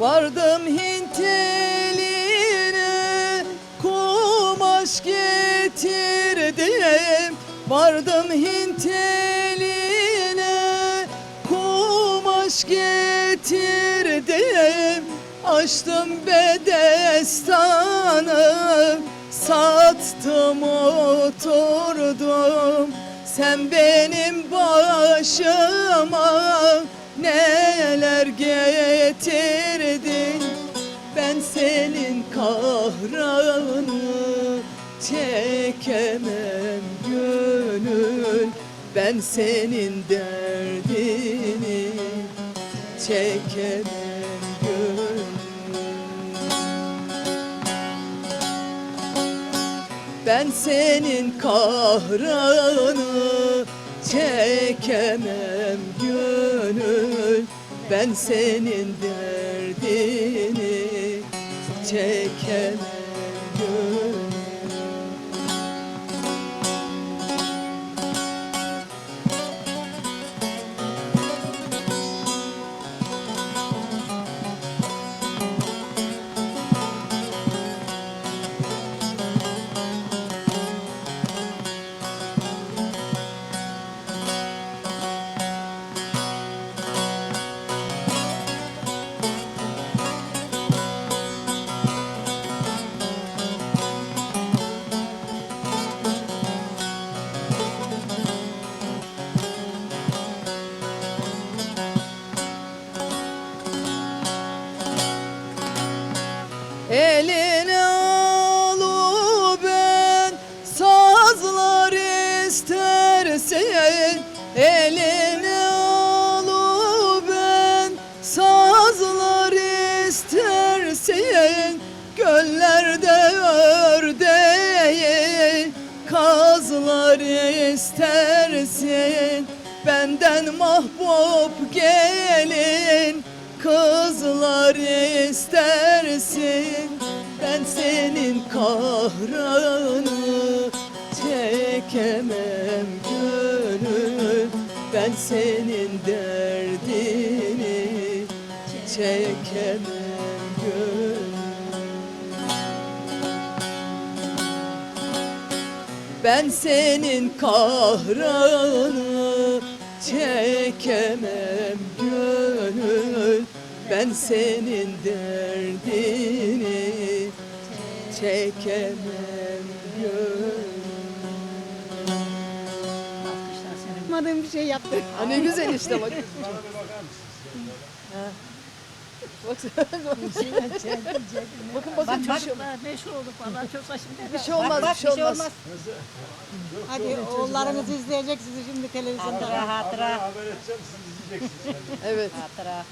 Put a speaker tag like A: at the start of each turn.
A: Vardım Hint eline kumaş getirdim. Vardım Hint eline kumaş getirdim. Açtım bedestanı sattım oturdum. Sen benim başıma neler getirdin? Kahrını çekemem gönül. Ben senin derdini çekemem gönül. Ben senin kahrını çekemem gönül. Ben senin derdini çekemem gönül Eline alı ben sazlar istersen Eline alı ben sazlar istersen Göllerde ördeğin kazlar istersen Benden mahbub gelin kızlar istersin kahrını çekemem gönül. Ben senin derdini çekemem gönül. Ben senin kahrını çekemem gönül. Ben senin derdini çekemem
B: Yapmadığım bir şey yaptım.
A: Ha ne güzel işte bak. Bakın bakın bir şey,
C: meşhur olduk vallahi çok başım
A: bir şey olmaz bir şey olmaz.
B: Hadi oğullarınız izleyecek sizi şimdi televizyonda.
C: Hatıra hatıra
A: Evet.
C: hatıra.